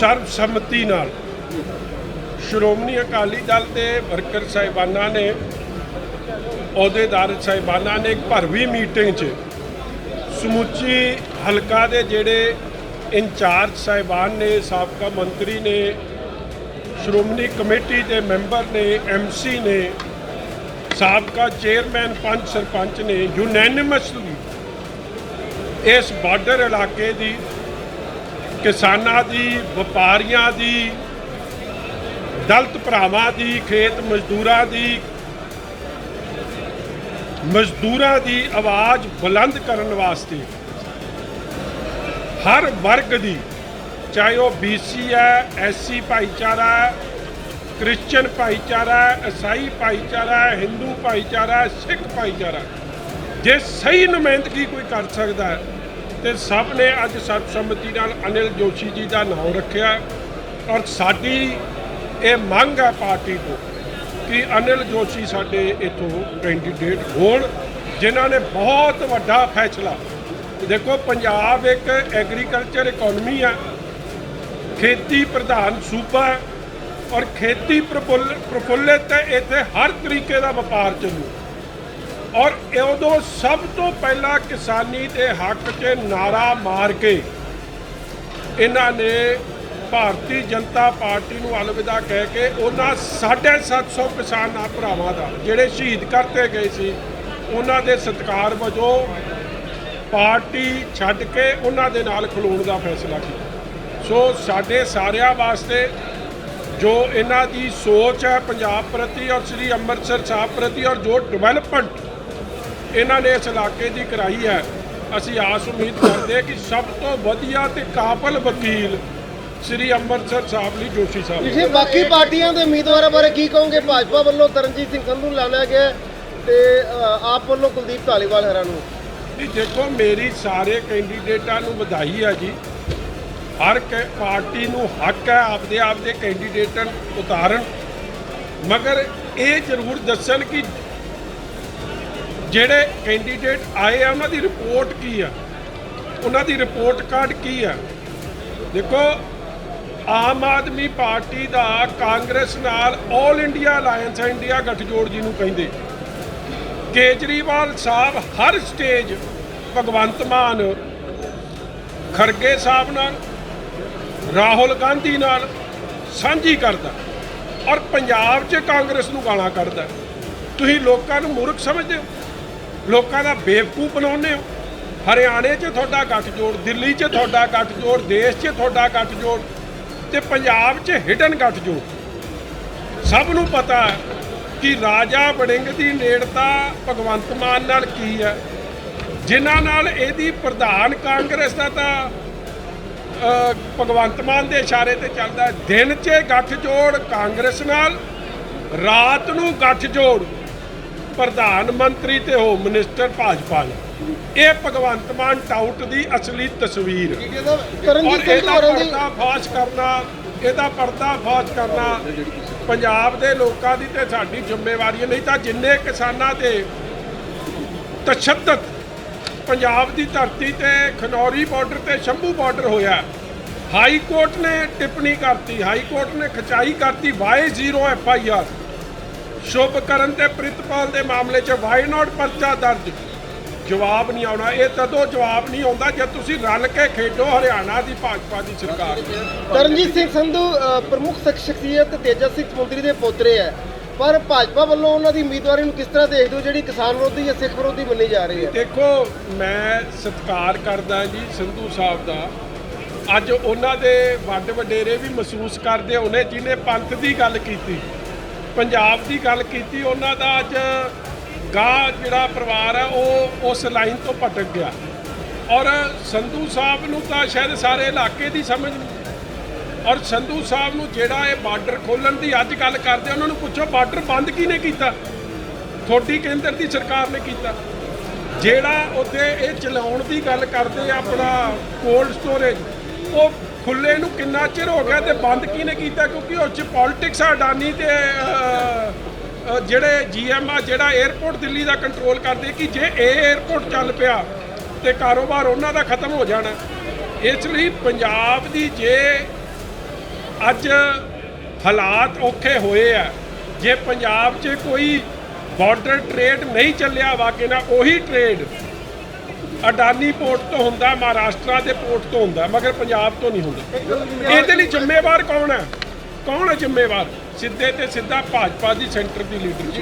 ਸਰਬਸੰਮਤੀ ਨਾਲ ਸ਼੍ਰੋਮਣੀ ਅਕਾਲੀ ਦਲ ਦੇ ਵਰਕਰ ਸਾਹਿਬਾਨਾਂ ਨੇ, ਅਹੁਦੇਦਾਰ ਸਾਹਿਬਾਨਾਂ ਨੇ ਇੱਕ ਭਰਵੀ ਮੀਟਿੰਗ 'ਚ ਸਮੁੱਚੀ ਹਲਕਾ ਦੇ ਜਿਹੜੇ ਇੰਚਾਰਜ ਸਾਹਿਬਾਨ ਨੇ, ਸਾਬਕਾ ਮੰਤਰੀ ਨੇ, ਸ਼੍ਰੋਮਣੀ ਕਮੇਟੀ ਦੇ ਮੈਂਬਰ ਨੇ ਐਮਸੀ ਨੇ, ਸਾਬਕਾ ਚੇਅਰਮੈਨ ਪੰਚ ਸਰਪੰਚ ਨੇ ਯੂਨੈਨਿਮਸਲੀ ਇਸ ਬਾਰਡਰ ਇਲਾਕੇ ਦੀ ਕਿਸਾਨਾਂ ਦੀ, ਵਪਾਰੀਆਂ ਦੀ, ਦਲਤ ਭਰਾਵਾਂ ਦੀ, ਖੇਤ ਮਜ਼ਦੂਰਾਂ ਦੀ ਮਜ਼ਦੂਰਾਂ ਦੀ ਆਵਾਜ਼ ਬੁਲੰਦ ਕਰਨ ਵਾਸਤੇ ਹਰ ਵਰਗ ਦੀ, ਚਾਹੇ ਉਹ ਬੀਸੀ ਹੈ ਐਸਸੀ ਭਾਈਚਾਰਾ ਹੈ ਕ੍ਰਿਸਚੀਅਨ ਭਾਈਚਾਰਾ ਹੈ ਈਸਾਈ ਭਾਈਚਾਰਾ ਹੈ ਹਿੰਦੂ ਭਾਈਚਾਰਾ ਹੈ ਸਿੱਖ ਭਾਈਚਾਰਾ ਜੇ ਸਹੀ ਨੁਮਾਇੰਦਗੀ ਕੋਈ ਕਰ ਸਕਦਾ ਹੈ ਤੇ ਸਭ ਨੇ ਅੱਜ ਸਰਬਸੰਮਤੀ ਨਾਲ ਅਨਿਲ ਜੋਸ਼ੀ ਜੀ ਦਾ ਨਾਮ ਰੱਖਿਆ ਔਰ ਸਾਡੀ ਇਹ ਮੰਗ ਹੈ ਪਾਰਟੀ ਤੋਂ ਕਿ ਅਨਿਲ ਜੋਸ਼ੀ ਸਾਡੇ ਇਥੋਂ ਕੈਂਡੀਡੇਟ ਹੋਣ, ਜਿਨ੍ਹਾਂ ਨੇ ਬਹੁਤ ਵੱਡਾ ਫੈਸਲਾ। ਦੇਖੋ, ਪੰਜਾਬ ਇੱਕ ਐਗਰੀਕਲਚਰ ਇਕਨੋਮੀ ਹੈ। ਖੇਤੀ ਪ੍ਰਧਾਨ ਸੂਬਾ ਔਰ ਖੇਤੀ ਪ੍ਰਫੁੱਲ ਪ੍ਰਫੁੱਲਿਤ ਹੈ। ਇੱਥੇ ਹਰ ਤਰੀਕੇ ਦਾ ਵਪਾਰ ਚੱਲੂ। ਔਰ ਉਦੋਂ ਸਭ ਤੋਂ ਪਹਿਲਾਂ ਕਿਸਾਨੀ ਦੇ ਹੱਕ 'ਚ ਨਾਰਾ ਮਾਰ ਕੇ ਇਹਨਾਂ ਨੇ ਭਾਰਤੀ ਜਨਤਾ ਪਾਰਟੀ ਨੂੰ ਅਲਵਿਦਾ ਕਹਿ ਕੇ ਉਹਨਾਂ 750 ਕਿਸਾਨਾਂ ਭਰਾਵਾਂ ਦਾ, ਜਿਹੜੇ ਸ਼ਹੀਦ ਕਰਤੇ ਗਏ ਸੀ, ਉਹਨਾਂ ਦੇ ਸਤਿਕਾਰ ਵਜੋਂ ਪਾਰਟੀ ਛੱਡ ਕੇ ਉਹਨਾਂ ਦੇ ਨਾਲ ਖਲੋਣ ਦਾ ਫੈਸਲਾ ਕੀਤਾ। ਸੋ ਸਾਡੇ ਸਾਰਿਆਂ ਵਾਸਤੇ ਜੋ ਇਹਨਾਂ ਦੀ ਸੋਚ ਹੈ, ਪੰਜਾਬ ਪ੍ਰਤੀ ਔਰ ਸ੍ਰੀ ਅੰਮ੍ਰਿਤਸਰ ਸਾਹਿਬ ਪ੍ਰਤੀ ਔਰ ਜੋ ਡਿਵੈਲਪਮੈਂਟ ਇਹਨਾਂ ਨੇ ਇਸ ਇਲਾਕੇ ਦੀ ਕਰਾਈ ਹੈ। ਅਸੀਂ ਆਸ ਉਮੀਦ ਕਰਦੇ ਕਿ ਸਭ ਤੋਂ ਵਧੀਆ ਤੇ ਕਾਬਲ ਵਕੀਲ ਸ੍ਰੀ ਅੰਮ੍ਰਿਤਸਰ ਸਾਹਿਬ ਲਈ ਜੋਸ਼ੀ ਸਾਹਿਬ। ਤੁਸੀਂ ਬਾਕੀ ਪਾਰਟੀਆਂ ਦੇ ਉਮੀਦਵਾਰਾਂ ਬਾਰੇ ਕੀ ਕਹੋਗੇ? ਭਾਜਪਾ ਵੱਲੋਂ ਤਰਨਜੀਤ ਸਿੰਘ ਸੰਧੂ ਲਾਣਾ ਗਿਆ ਤੇ ਆਪ ਵੱਲੋਂ ਕੁਲਦੀਪ ਧਾਲੀਵਾਲ ਹਰਾਂ ਨੂੰ। ਜੀ ਦੇਖੋ ਮੇਰੀ ਸਾਰੇ ਕੈਂਡੀਡੇਟਾਂ ਨੂੰ ਵਧਾਈ ਹੈ ਜੀ। ਹਰ ਕ- ਪਾਰਟੀ ਨੂੰ ਹੱਕ ਹੈ ਆਪਦੇ ਆਪ ਦੇ ਕੈਂਡੀਡੇਟਾਂ ਉਤਾਰਨ। ਮਗਰ ਇਹ ਜ਼ਰੂਰ ਦੱਸਣ ਕਿ ਜਿਹੜੇ ਕੈਂਡੀਡੇਟ ਆਏ ਆ, ਉਹਨਾਂ ਦੀ ਰਿਪੋਰਟ ਕੀ ਆ? ਉਹਨਾਂ ਦੀ ਰਿਪੋਰਟ ਕਾਰਡ ਕੀ ਆ? ਦੇਖੋ, ਆਮ ਆਦਮੀ ਪਾਰਟੀ ਦਾ ਕਾਂਗਰਸ ਨਾਲ 올 ਇੰਡੀਆ ਅਲਾਈਅੰਸ ਇੰਡੀਆ ਗੱਠਜੋੜ ਜੀ ਨੂੰ ਕਹਿੰਦੇ। ਕੇਜਰੀਵਾਲ ਸਾਹਿਬ ਹਰ ਸਟੇਜ ਭਗਵੰਤ ਮਾਨ, ਖਰਗੇ ਸਾਹਿਬ ਨਾਲ, ਰਾਹੁਲ ਗਾਂਧੀ ਨਾਲ ਸਾਂਝੀ ਕਰਦਾ ਔਰ ਪੰਜਾਬ 'ਚ ਕਾਂਗਰਸ ਨੂੰ ਗਾਲਾਂ ਕੱਢਦਾ। ਤੁਸੀਂ ਲੋਕਾਂ ਨੂੰ ਮੂਰਖ ਸਮਝਦੇ ਹੋ? ਲੋਕਾਂ ਦਾ ਬੇਵਕੂਫ ਬਣਾਉਂਦੇ ਹੋ। ਹਰਿਆਣੇ 'ਚ ਤੁਹਾਡਾ ਗੱਠਜੋੜ, ਦਿੱਲੀ 'ਚ ਤੁਹਾਡਾ ਗੱਠਜੋੜ, ਦੇਸ਼ 'ਚ ਤੁਹਾਡਾ ਗੱਠਜੋੜ ਤੇ ਪੰਜਾਬ 'ਚ ਹਿਡਨ ਗੱਠਜੋੜ। ਸਭ ਨੂੰ ਪਤਾ ਕਿ ਰਾਜਾ ਵੜਿੰਗ ਦੀ ਨੇੜਤਾ ਭਗਵੰਤ ਮਾਨ ਨਾਲ ਕੀ ਹੈ। ਜਿਨ੍ਹਾਂ ਨਾਲ ਇਹਦੀ ਪ੍ਰਧਾਨ ਕਾਂਗਰਸ ਦਾ ਤਾਂ ਭਗਵੰਤ ਮਾਨ ਦੇ ਇਸ਼ਾਰੇ ਤੇ ਚੱਲਦਾ ਦਿਨ 'ਚ ਗੱਠਜੋੜ ਕਾਂਗਰਸ ਨਾਲ, ਰਾਤ ਨੂੰ ਗੱਠਜੋੜ। ਪ੍ਰਧਾਨ ਮੰਤਰੀ ਤੇ ਹੋਮ ਮਿਨਿਸਟਰ ਭਾਜਪਾ ਨਾਲ ਇਹ ਭਗਵੰਤ ਮਾਨ ਟਾਊਟ ਦੀ ਅਸਲੀ ਤਸਵੀਰ। ਔਰ ਇਹਦਾ ਦੀ ਪਰਦਾ ਫਾਸ਼ ਕਰਨਾ ਇਹਦਾ ਪਰਦਾ ਫਾਸ਼ ਕਰਨਾ ਪੰਜਾਬ ਦੇ ਲੋਕਾਂ ਦੀ ਤੇ ਸਾਡੀ ਜ਼ਿੰਮੇਵਾਰੀ ਨਹੀਂ ਤਾਂ ਜਿੰਨੇ ਕਿਸਾਨਾਂ ਤੇ ਤਸ਼ੱਦਦ ਪੰਜਾਬ ਦੀ ਧਰਤੀ ਤੇ ਖਨੌਰੀ ਬਾਰਡਰ ਤੇ ਸ਼ੰਭੂ ਬਾਰਡਰ ਹੋਇਆ ਹਾਈ ਕੋਰਟ ਨੇ ਟਿੱਪਣੀ ਕਰਤੀ ਹਾਈ ਕੋਰਟ ਨੇ ਖਚਾਈ ਕਰਤੀ Y 0 F I R. Shubh Karan ਤੇ ਪ੍ਰਿਤਪਾਲ ਦੇ ਮਾਮਲੇ 'ਚ ਵਾਈ ਨਾਟ ਪਰਚਾ ਦਰਜ? ਜਵਾਬ ਨਹੀਂ ਆਉਣਾ। ਇਹ ਤਦੋਂ ਜਵਾਬ ਨਹੀਂ ਆਉਂਦਾ ਜਦ ਤੁਸੀਂ ਰਲ ਕੇ ਖੇਡੋ ਹਰਿਆਣਾ ਦੀ ਭਾਜਪਾ ਦੀ ਸਰਕਾਰ। ਤਰਨਜੀਤ ਸਿੰਘ ਸੰਧੂ ਪ੍ਰਮੁੱਖ ਸ਼ਖ- ਸ਼ਖਸੀਅਤ ਤੇਜਾ ਸਿੰਘ ਸਮੁੰਦਰੀ ਦੇ ਪੋਤਰੇ ਹੈ। ਪਰ ਭਾਜਪਾ ਵੱਲੋਂ ਉਹਨਾਂ ਦੀ ਉਮੀਦਵਾਰੀ ਨੂੰ ਕਿਸ ਤਰ੍ਹਾਂ ਦੇਖਦੇ ਹੋ ਜਿਹੜੀ ਕਿਸਾਨ ਵਿਰੋਧੀ ਜਾਂ ਸਿੱਖ ਵਿਰੋਧੀ ਮੰਨੀ ਜਾ ਰਹੀ ਹੈ? ਦੇਖੋ ਮੈਂ ਸਤਿਕਾਰ ਕਰਦਾ ਜੀ ਸੰਧੂ ਸਾਹਿਬ ਦਾ। ਅੱਜ ਉਹਨਾਂ ਦੇ ਵੱਡ ਵਡੇਰੇ ਵੀ ਮਹਿਸੂਸ ਕਰਦੇ ਹੋਣੇ ਜਿਹਨੇ ਪੰਥ ਦੀ ਗੱਲ ਕੀਤੀ ਪੰਜਾਬ ਦੀ ਗੱਲ ਕੀਤੀ, ਉਹਨਾਂ ਦਾ ਅੱਜ ਗਾਂ ਜਿਹੜਾ ਪਰਿਵਾਰ ਹੈ, ਉਹ ਉਸ ਲਾਈਨ ਤੋਂ ਭਟਕ ਗਿਆ। ਔਰ ਸੰਧੂ ਸਾਹਿਬ ਨੂੰ ਤਾਂ ਸ਼ਾਇਦ ਸਾਰੇ ਇਲਾਕੇ ਦੀ ਸਮਝ ਨਹੀਂ। ਔਰ ਸੰਧੂ ਸਾਹਿਬ ਨੂੰ ਜਿਹੜਾ ਇਹ ਬਾਰਡਰ ਖੋਲਣ ਦੀ ਅੱਜ ਗੱਲ ਕਰਦੇ, ਉਹਨਾਂ ਨੂੰ ਪੁੱਛੋ, ਬਾਰਡਰ ਬੰਦ ਕਿਹਨੇ ਕੀਤਾ? ਤੁਹਾਡੀ ਕੇਂਦਰ ਦੀ ਸਰਕਾਰ ਨੇ ਕੀਤਾ। ਜਿਹੜਾ ਉੱਥੇ ਇਹ ਚਲਾਉਣ ਦੀ ਗੱਲ ਕਰਦੇ ਆ, ਆਪਣਾ ਕੋਲਡ ਸਟੋਰੇਜ, ਉਹ ਖੁੱਲੇ ਨੂੰ ਕਿੰਨਾ ਚਿਰ ਹੋ ਗਿਆ ਤੇ ਬੰਦ ਕਿਹਨੇ ਕੀਤਾ? ਕਿਉਂਕਿ ਉਹ ਚ ਪੋਲਿਟਿਕਸ ਆ ਅਡਾਨੀ ਤੇ ਅਹ, ਅਹ, ਜਿਹੜੇ ਜੀਐਮ ਆ ਜਿਹੜਾ 에ਅਰਪੋਰਟ ਦਿੱਲੀ ਦਾ ਕੰਟਰੋਲ ਕਰਦੇ ਕਿ ਜੇ ਇਹ 에ਅਰਪੋਰਟ ਚੱਲ ਪਿਆ ਤੇ ਕਾਰੋਬਾਰ ਉਹਨਾਂ ਦਾ ਖਤਮ ਹੋ ਜਾਣਾ। ਇਸ ਲਈ ਪੰਜਾਬ ਦੀ ਜੇ ਅੱਜ ਹਾਲਾਤ ਔਖੇ ਹੋਏ ਆ ਜੇ ਪੰਜਾਬ 'ਚ ਕੋਈ ਬਾਰਡਰ ਟ੍ਰੇਡ ਨਹੀਂ ਚੱਲਿਆ ਵਾਕੇ ਨਾਲ ਉਹੀ ਟ੍ਰੇਡ ਅਡਾਨੀ ਪੋਰਟ ਤੋਂ ਹੁੰਦਾ, ਮਹਾਰਾਸ਼ਟਰ ਦੇ ਪੋਰਟ ਤੋਂ ਹੁੰਦਾ, ਮਗਰ ਪੰਜਾਬ ਤੋਂ ਨਹੀਂ ਹੁੰਦਾ। ਇਹਦੇ ਲਈ ਜ਼ਿੰਮੇਵਾਰ ਕੌਣ ਹੈ? ਕੌਣ ਹੈ ਜ਼ਿੰਮੇਵਾਰ? ਸਿੱਧੇ ਤੇ ਸਿੱਧਾ ਭਾਜਪਾ ਦੀ ਸੈਂਟਰ ਦੀ ਲੀਡਰਸ਼ਿਪ